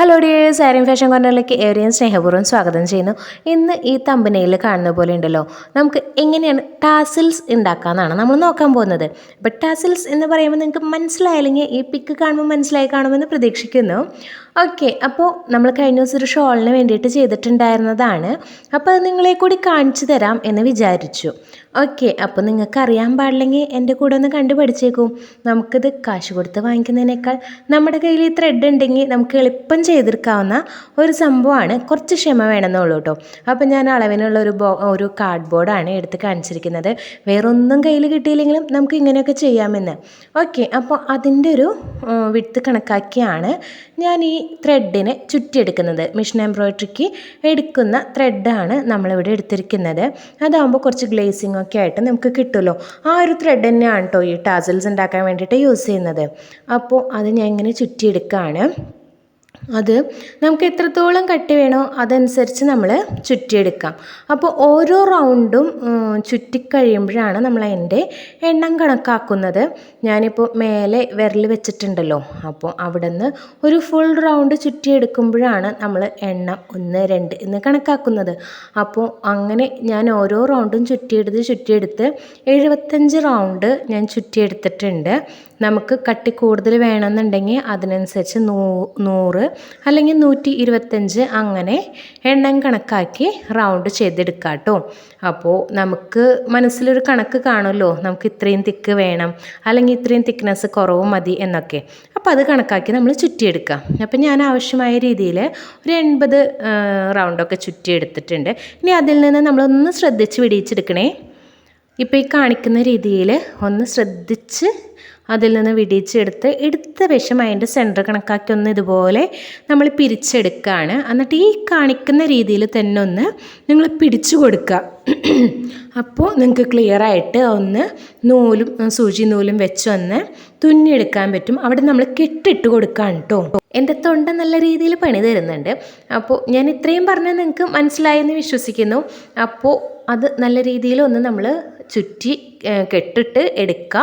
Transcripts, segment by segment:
Hello dears Aryam fashion കോർണറിലേക്ക് ഏവരെയും സ്നേഹപൂർവം സ്വാഗതം ചെയ്യുന്നു. ഇന്ന് ഈ തമ്പനയിൽ കാണുന്ന പോലെ ഉണ്ടല്ലോ. നമുക്ക് എങ്ങനെയാണ് ടാസിൽസ് ഉണ്ടാക്കാമെന്നാണ് നമ്മൾ നോക്കാൻ പോകുന്നത്. അപ്പം ടാസിൽസ് എന്ന് പറയുമ്പോൾ നിങ്ങൾക്ക് മനസ്സിലായില്ലെങ്കിൽ ഈ പിക്ക് കാണുമ്പോൾ മനസ്സിലായി കാണുമെന്ന് പ്രതീക്ഷിക്കുന്നു. ഓക്കെ അപ്പോൾ നമ്മൾ കഴിഞ്ഞ ദിവസം ഒരു ഷോളിന് വേണ്ടിയിട്ട് ചെയ്തിട്ടുണ്ടായിരുന്നതാണ്. അപ്പോൾ അത് നിങ്ങളെ കൂടി കാണിച്ചു തരാം എന്ന് വിചാരിച്ചു. ഓക്കെ അപ്പോൾ നിങ്ങൾക്ക് അറിയാൻ പാടില്ലെങ്കിൽ എന്റെ കൂടെ ഒന്ന് കണ്ടു പഠിച്ചേക്കും നമുക്കിത് കാശ് കൊടുത്ത് വാങ്ങിക്കുന്നതിനേക്കാൾ നമ്മുടെ കയ്യിൽ ഈ ത്രെഡ് ഉണ്ടെങ്കിൽ നമുക്ക് എളുപ്പം ചെയ്തെടുക്കാവുന്ന ഒരു സംഭവമാണ്. കുറച്ച് ക്ഷമ വേണമെന്നുള്ളൂ കേട്ടോ. അപ്പോൾ ഞാൻ അളവിനുള്ള ഒരു ബോ ഒരു കാർഡ് ബോർഡാണ് എടുത്ത് കാണിച്ചിരിക്കുന്നത്. വേറൊന്നും കയ്യിൽ കിട്ടിയില്ലെങ്കിലും നമുക്ക് ഇങ്ങനെയൊക്കെ ചെയ്യാമെന്ന്. ഓക്കെ അപ്പോൾ അതിന്റെ ഒരു വിടുത്ത് കണക്കാക്കിയാണ്. ഞാൻ ഈ ത്രെഡിനെ ചുറ്റിയെടുക്കുന്നത്. മിഷൻ എംബ്രോയ്ഡറിക്ക് എടുക്കുന്ന ത്രെഡാണ് നമ്മളിവിടെ എടുത്തിരിക്കുന്നത്. അതാകുമ്പോൾ കുറച്ച് ഗ്ലേസിംഗ് ഒക്കെ ആയിട്ട് നമുക്ക് കിട്ടുമല്ലോ. ആ ഒരു ത്രെഡ് തന്നെയാണ് കേട്ടോ ഈ ടാസൽസ് ഉണ്ടാക്കാൻ വേണ്ടിയിട്ട് യൂസ് ചെയ്യുന്നത്. അപ്പോൾ അത് ഞാൻ ഇങ്ങനെ ചുറ്റിയെടുക്കുകയാണ് അത് നമുക്ക് എത്രത്തോളം കട്ടി വേണോ അതനുസരിച്ച് നമ്മൾ ചുറ്റിയെടുക്കാം. അപ്പോൾ ഓരോ റൗണ്ടും ചുറ്റിക്കഴിയുമ്പോഴാണ് നമ്മൾ അതിന്റെ എണ്ണം കണക്കാക്കുന്നത്. ഞാനിപ്പോൾ മേലെ വിരൽ വെച്ചിട്ടുണ്ടല്ലോ അപ്പോൾ അവിടെ നിന്ന് ഒരു ഫുൾ റൗണ്ട് ചുറ്റിയെടുക്കുമ്പോഴാണ് നമ്മൾ എണ്ണം ഒന്ന് രണ്ട് എന്ന് കണക്കാക്കുന്നത്. അപ്പോൾ അങ്ങനെ ഞാൻ ഓരോ റൗണ്ടും ചുറ്റിയെടുത്ത് ചുറ്റിയെടുത്ത് എഴുപത്തഞ്ച് റൗണ്ട് ഞാൻ ചുറ്റിയെടുത്തിട്ടുണ്ട്. നമുക്ക് കട്ടി കൂടുതൽ വേണമെന്നുണ്ടെങ്കിൽ അതിനനുസരിച്ച് നൂ നൂറ് അല്ലെങ്കിൽ നൂറ്റി ഇരുപത്തഞ്ച് അങ്ങനെ എണ്ണം കണക്കാക്കി റൗണ്ട് ചെയ്തെടുക്കാം കേട്ടോ അപ്പോൾ നമുക്ക് മനസ്സിലൊരു കണക്ക് കാണുമല്ലോ. നമുക്ക് ഇത്രയും തിക്ക് വേണം. അല്ലെങ്കിൽ ഇത്രയും തിക്നെസ് കുറവ് മതി എന്നൊക്കെ. അപ്പോൾ അത് കണക്കാക്കി നമ്മൾ ചുറ്റിയെടുക്കാം. അപ്പോൾ ഞാൻ ആവശ്യമായ രീതിയിൽ ഒരു എൺപത് റൗണ്ടൊക്കെ ചുറ്റിയെടുത്തിട്ടുണ്ട്. ഇനി അതിൽ നിന്ന് നമ്മളൊന്ന് ശ്രദ്ധിച്ച് വിടിയിച്ചെടുക്കണേ. ഇപ്പോൾ ഈ കാണിക്കുന്ന രീതിയിൽ ഒന്ന് ശ്രദ്ധിച്ച് അതിൽ നിന്ന് വിടിച്ചെടുത്ത് എടുത്ത വിഷം അതിന്റെ സെന്റർ കണക്കാക്കി ഒന്ന് ഇതുപോലെ നമ്മൾ പിരിച്ചെടുക്കുകയാണ് എന്നിട്ട് ഈ കാണിക്കുന്ന രീതിയിൽ തന്നെ ഒന്ന് നിങ്ങൾ പിടിച്ചു കൊടുക്കുക. അപ്പോൾ നിങ്ങൾക്ക് ക്ലിയർ ആയിട്ട് ഒന്ന് നൂലും സൂചി നൂലും വെച്ചൊന്ന് തുന്നിയെടുക്കാൻ പറ്റും. അവിടെ നമ്മൾ കെട്ടിട്ട് കൊടുക്കാൻ കേട്ടോ എന്റെ തൊണ്ട നല്ല രീതിയിൽ പണി തരുന്നുണ്ട്. അപ്പോൾ ഞാൻ ഇത്രയും പറഞ്ഞാൽ നിങ്ങൾക്ക് മനസ്സിലായെന്ന് വിശ്വസിക്കുന്നു. അപ്പോൾ അത് നല്ല രീതിയിൽ ഒന്ന് നമ്മൾ ചുറ്റി കെട്ടിട്ട് എടുക്കുക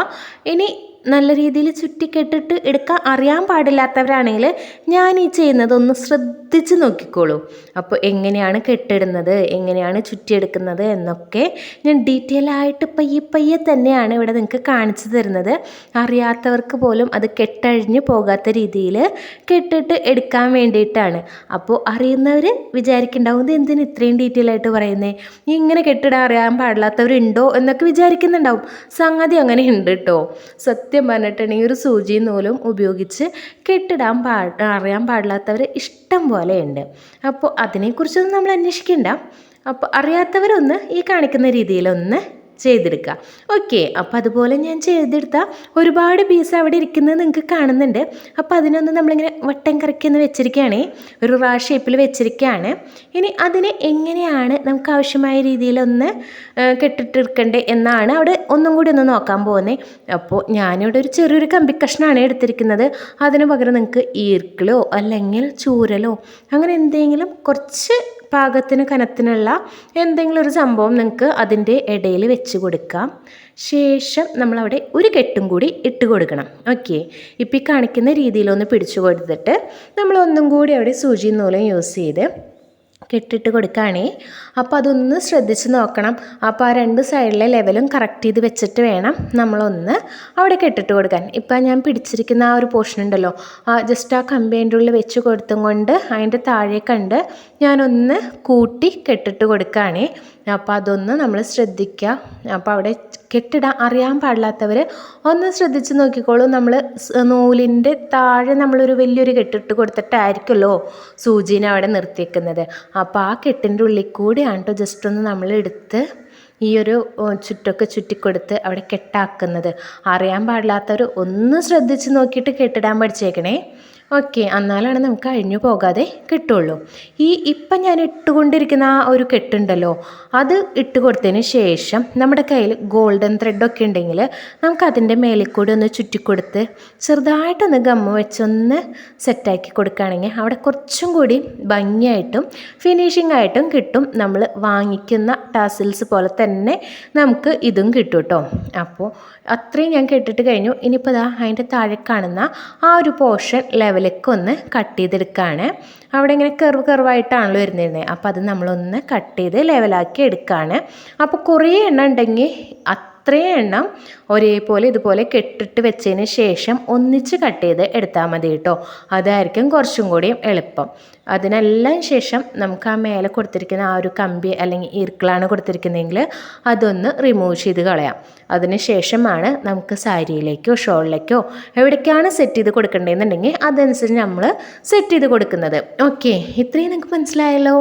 ഇനി നല്ല രീതിയിൽ ചുറ്റിക്കെട്ടിട്ട് എടുക്കാൻ അറിയാൻ പാടില്ലാത്തവരാണെങ്കിൽ ഞാൻ ഈ ചെയ്യുന്നത് ഒന്ന് ശ്രദ്ധിച്ച് നോക്കിക്കോളൂ. അപ്പോൾ എങ്ങനെയാണ് കെട്ടിടുന്നത് എങ്ങനെയാണ് ചുറ്റിയെടുക്കുന്നത് എന്നൊക്കെ ഞാൻ ഡീറ്റെയിൽ ആയിട്ട് പയ്യെ പയ്യെ തന്നെയാണ് ഇവിടെ നിങ്ങൾക്ക് കാണിച്ചു തരുന്നത്. അറിയാത്തവർക്ക് പോലും അത് കെട്ടഴിഞ്ഞ് പോകാത്ത രീതിയിൽ കെട്ടിട്ട് എടുക്കാൻ വേണ്ടിയിട്ടാണ്. അപ്പോൾ അറിയുന്നവർ വിചാരിക്കുന്നുണ്ടാവും ഇത് എന്തിന് ഇത്രയും ഡീറ്റെയിൽ ആയിട്ട് പറയുന്നത് ഇങ്ങനെ കെട്ടിടാൻ അറിയാൻ പാടില്ലാത്തവരുണ്ടോ? എന്നൊക്കെ വിചാരിക്കുന്നുണ്ടാവും. സംഗതി അങ്ങനെ ഉണ്ട് കേട്ടോ സത്യം സത്യം പറഞ്ഞിട്ടുണ്ടെങ്കിൽ ഒരു സൂചിയും നൂലും ഉപയോഗിച്ച് കെട്ടിടാൻ പാ അറിയാൻ പാടില്ലാത്തവർ ഇഷ്ടം പോലെയുണ്ട്. അപ്പോൾ അതിനെക്കുറിച്ചൊന്നും നമ്മൾ അന്വേഷിക്കേണ്ട. അപ്പോൾ അറിയാത്തവരൊന്ന് ഈ കാണിക്കുന്ന രീതിയിലൊന്ന് ചെയ്തെടുക്കുക. ഓക്കെ അപ്പോൾ അതുപോലെ ഞാൻ ചെയ്തെടുത്ത ഒരുപാട് പീസ് അവിടെ ഇരിക്കുന്നത് നിങ്ങൾക്ക് കാണുന്നുണ്ട്. അപ്പോൾ അതിനൊന്ന് നമ്മളിങ്ങനെ വട്ടം കറക്കിയൊന്ന് വെച്ചിരിക്കുകയാണ്. ഒരു റാ ഷേപ്പിൽ വെച്ചിരിക്കുകയാണ്. ഇനി അതിനെ എങ്ങനെയാണ് നമുക്ക് ആവശ്യമായ രീതിയിലൊന്ന് കെട്ടിട്ടിരിക്കേണ്ടത് എന്നാണ് അവിടെ ഒന്നും കൂടി ഒന്ന് നോക്കാൻ പോകുന്നത് അപ്പോൾ ഞാനിവിടെ ഒരു ചെറിയൊരു കമ്പി കഷ്ണമാണ് എടുത്തിരിക്കുന്നത്. അതിന് പകരം നിങ്ങൾക്ക് ഈർക്കിളോ അല്ലെങ്കിൽ ചൂരലോ അങ്ങനെ എന്തെങ്കിലും കുറച്ച് പാകത്തിന് കനത്തിനുള്ള എന്തെങ്കിലും ഒരു സംഭവം നിങ്ങൾക്ക് അതിന്റെ ഇടയിൽ വെച്ച് കൊടുക്കാം. ശേഷം നമ്മളവിടെ ഒരു കെട്ടും കൂടി ഇട്ട് കൊടുക്കണം. ഓക്കെ ഇപ്പം ഈ കാണിക്കുന്ന രീതിയിലൊന്ന് പിടിച്ചു കൊടുത്തിട്ട് നമ്മൾ ഒന്നും കൂടി അവിടെ സൂചി നൂലും യൂസ് ചെയ്ത് കെട്ടിട്ട് കൊടുക്കുകയാണേ അപ്പോൾ അതൊന്ന് ശ്രദ്ധിച്ച് നോക്കണം. അപ്പോൾ ആ രണ്ട് സൈഡിലെ ലെവലും കറക്റ്റ് ചെയ്ത് വെച്ചിട്ട് വേണം നമ്മളൊന്ന് അവിടെ കെട്ടിട്ട് കൊടുക്കാൻ. ഇപ്പം ഞാൻ പിടിച്ചിരിക്കുന്ന ആ ഒരു പോർഷൻ ഉണ്ടല്ലോ ആ ജസ്റ്റ് ആ കമ്പേന്റെ ഉള്ളിൽ വെച്ച് കൊടുത്തും കൊണ്ട് അതിന്റെ താഴെ കണ്ട് ഞാനൊന്ന് കൂട്ടി കെട്ടിട്ട് കൊടുക്കുകയാണേ അപ്പോൾ അതൊന്ന് നമ്മൾ ശ്രദ്ധിക്കുക അപ്പോൾ അവിടെ കെട്ടിടാൻ അറിയാൻ പാടില്ലാത്തവർ ഒന്ന് ശ്രദ്ധിച്ച് നോക്കിക്കോളൂ. നമ്മൾ നൂലിന്റെ താഴെ നമ്മളൊരു വലിയൊരു കെട്ടിട്ട് കൊടുത്തിട്ടായിരിക്കുമല്ലോ സൂചീനെ അവിടെ നിർത്തിയേക്കുന്നത് അപ്പോൾ ആ കെട്ടിന്റെ ഉള്ളിൽ കൂടിയാണ് കേട്ടോ ജസ്റ്റ് ഒന്ന് നമ്മൾ എടുത്ത് ഈ ഒരു ചുറ്റൊക്കെ ചുറ്റിക്കൊടുത്ത് അവിടെ കെട്ടാക്കുന്നത്. അറിയാൻ പാടില്ലാത്തവർ ഒന്ന് ശ്രദ്ധിച്ച് നോക്കിയിട്ട് കെട്ടിടാൻ പഠിച്ചേക്കണേ. ഓക്കെ എന്നാലാണ് നമുക്ക് അഴിഞ്ഞു പോകാതെ കിട്ടുള്ളൂ. ഈ ഇപ്പം ഞാൻ ഇട്ടുകൊണ്ടിരിക്കുന്ന ആ ഒരു കെട്ടുണ്ടല്ലോ അത് ഇട്ട് കൊടുത്തതിന് ശേഷം നമ്മുടെ കയ്യിൽ ഗോൾഡൻ ത്രെഡൊക്കെ ഉണ്ടെങ്കിൽ നമുക്ക് അതിന്റെ മേലിൽ കൂടി ഒന്ന് ചുറ്റിക്കൊടുത്ത് ചെറുതായിട്ടൊന്ന് ഗമ്മ വെച്ചൊന്ന് സെറ്റാക്കി കൊടുക്കുകയാണെങ്കിൽ അവിടെ കുറച്ചും കൂടി ഭംഗിയായിട്ടും ഫിനിഷിംഗ് ആയിട്ടും കിട്ടും. നമ്മൾ വാങ്ങിക്കുന്ന ടാസിൽസ് പോലെ തന്നെ നമുക്ക് ഇതും കിട്ടും കേട്ടോ. അപ്പോൾ അത്രയും ഞാൻ കെട്ടിട്ട് കഴിഞ്ഞു. ഇനിയിപ്പോൾ ഇതാ അതിന്റെ താഴെ കാണുന്ന ആ ഒരു പോർഷൻ ലെവൽ ലെവലിലേക്ക് ഒന്ന് കട്ട് ചെയ്തെടുക്കുകയാണ് അവിടെ ഇങ്ങനെ കെർവ് കെർവായിട്ടാണല്ലോ വരുന്നിരുന്നത് അപ്പോൾ അത് നമ്മളൊന്ന് കട്ട് ചെയ്ത് ലെവലാക്കി എടുക്കുകയാണ് അപ്പോൾ കുറേ എണ്ണം ഉണ്ടെങ്കിൽ അത്രയും എണ്ണം ഒരേപോലെ ഇതുപോലെ കെട്ടിട്ട് വെച്ചതിന് ശേഷം ഒന്നിച്ച് കട്ട് ചെയ്ത് എടുത്താൽ മതി കേട്ടോ. അതായിരിക്കും കുറച്ചും കൂടിയും എളുപ്പം. അതിനെല്ലാം ശേഷം നമുക്ക് ആ മേലെ കൊടുത്തിരിക്കുന്ന ആ ഒരു കമ്പി അല്ലെങ്കിൽ ഈർക്കിളാണ് കൊടുത്തിരിക്കുന്നതെങ്കിൽ അതൊന്ന് റിമൂവ് ചെയ്ത് കളയാം. അതിന് ശേഷമാണ് നമുക്ക് സാരിയിലേക്കോ ഷോളിലേക്കോ എവിടേക്കാണ് സെറ്റ് ചെയ്ത് കൊടുക്കേണ്ടതെന്നുണ്ടെങ്കിൽ അതനുസരിച്ച് നമ്മൾ സെറ്റ് ചെയ്ത് കൊടുക്കുന്നത്. ഓക്കെ ഇത്രയും നിങ്ങൾക്ക് മനസ്സിലായല്ലോ?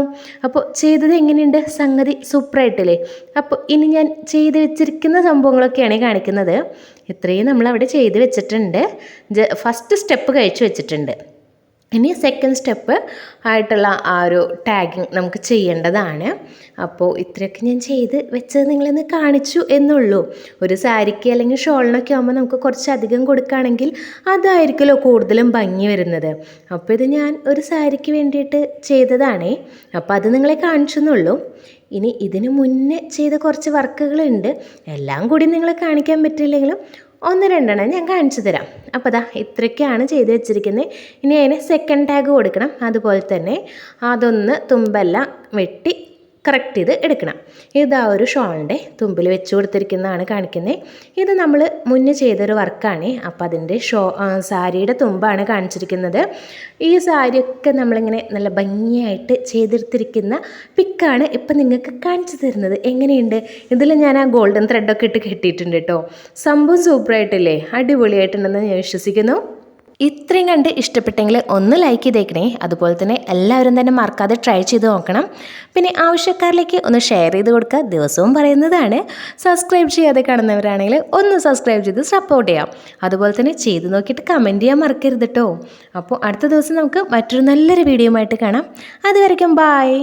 അപ്പോൾ ചെയ്തത് എങ്ങനെയുണ്ട്? സംഗതി സൂപ്പറായിട്ടില്ലേ അപ്പോൾ ഇനി ഞാൻ ചെയ്ത് വെച്ചിരിക്കുന്ന സംഭവങ്ങളൊക്കെയാണ് കാണിക്കുന്നത്. ഇത്രയും നമ്മൾ അവിടെ ചെയ്ത് വെച്ചിട്ടുണ്ട്. ഫസ്റ്റ് സ്റ്റെപ്പ് കഴിച്ചു വെച്ചിട്ടുണ്ട്. ഇനി സെക്കൻഡ് സ്റ്റെപ്പ് ആയിട്ടുള്ള ആ ഒരു ടാഗിങ് നമുക്ക് ചെയ്യേണ്ടതാണ്. അപ്പോൾ ഇത്രയൊക്കെ ഞാൻ ചെയ്ത് വെച്ചത് നിങ്ങളെന്ന് കാണിച്ചു എന്നുള്ളൂ. ഒരു സാരിക്ക് അല്ലെങ്കിൽ ഷോളിനൊക്കെ ആകുമ്പോൾ നമുക്ക് കുറച്ചധികം കൊടുക്കുകയാണെങ്കിൽ അതായിരിക്കുമല്ലോ കൂടുതലും ഭംഗി വരുന്നത്. അപ്പോൾ ഇത് ഞാൻ ഒരു സാരിക്ക് വേണ്ടിയിട്ട് ചെയ്തതാണേ. അപ്പോൾ അത് നിങ്ങളെ കാണിച്ചു എന്നുള്ളൂ ഇനി ഇതിന് മുന്നേ ചെയ്ത കുറച്ച് വർക്കുകളുണ്ട് എല്ലാം കൂടി നിങ്ങളെ കാണിക്കാൻ പറ്റില്ലെങ്കിലും ഒന്ന് രണ്ടെണ്ണം ഞാൻ കാണിച്ചു തരാം. അപ്പോൾ ദാ ഇത്രയ്ക്കാണ് ചെയ്ത് വെച്ചിരിക്കുന്നത് ഇനി അതിന് സെക്കൻഡ് ടാഗ് കൊടുക്കണം. അതുപോലെ തന്നെ അതൊന്ന് തുമ്പെല്ലാം വെട്ടി കറക്റ്റ് ചെയ്ത് എടുക്കണം. ഇതാ ഒരു ഷോളിന്റെ തുമ്പിൽ വെച്ച് കൊടുത്തിരിക്കുന്നതാണ് കാണിക്കുന്നത് ഇത് നമ്മൾ മുന്നേ ചെയ്തൊരു വർക്കാണ്. അപ്പോൾ അതിന്റെ ഷോ സാരിയുടെ തുമ്പാണ് കാണിച്ചിരിക്കുന്നത്. ഈ സാരിയൊക്കെ നമ്മളിങ്ങനെ നല്ല ഭംഗിയായിട്ട് ചെയ്തെടുത്തിരിക്കുന്ന പിക്കാണ് ഇപ്പം നിങ്ങൾക്ക് കാണിച്ചു തരുന്നത്. എങ്ങനെയുണ്ട്? ഇതിൽ ഞാൻ ആ ഗോൾഡൻ ത്രെഡൊക്കെ ഇട്ട് കെട്ടിയിട്ടുണ്ട് കേട്ടോ. സംഭവം സൂപ്പറായിട്ടില്ലേ അടിപൊളിയായിട്ടുണ്ടെന്ന് ഞാൻ വിശ്വസിക്കുന്നു. ഇത്രയും കണ്ട് ഇഷ്ടപ്പെട്ടെങ്കിൽ ഒന്ന് ലൈക്ക് ചെയ്തേക്കണേ. അതുപോലെ തന്നെ എല്ലാവരും തന്നെ മറക്കാതെ ട്രൈ ചെയ്ത് നോക്കണം. പിന്നെ ആവശ്യക്കാരിലേക്ക് ഒന്ന് ഷെയർ ചെയ്ത് കൊടുക്കുക ദിവസവും പറയുന്നതാണ്. സബ്സ്ക്രൈബ് ചെയ്യാതെ കാണുന്നവരാണെങ്കിൽ ഒന്ന് സബ്സ്ക്രൈബ് ചെയ്ത് സപ്പോർട്ട് ചെയ്യാം. അതുപോലെ തന്നെ ചെയ്ത് നോക്കിയിട്ട് കമന്റ് ചെയ്യാൻ മറക്കരുത് കേട്ടോ അപ്പോൾ അടുത്ത ദിവസം നമുക്ക് മറ്റൊരു നല്ലൊരു വീഡിയോ ആയിട്ട് കാണാം. അതുവരെയ്ക്കും ബായ്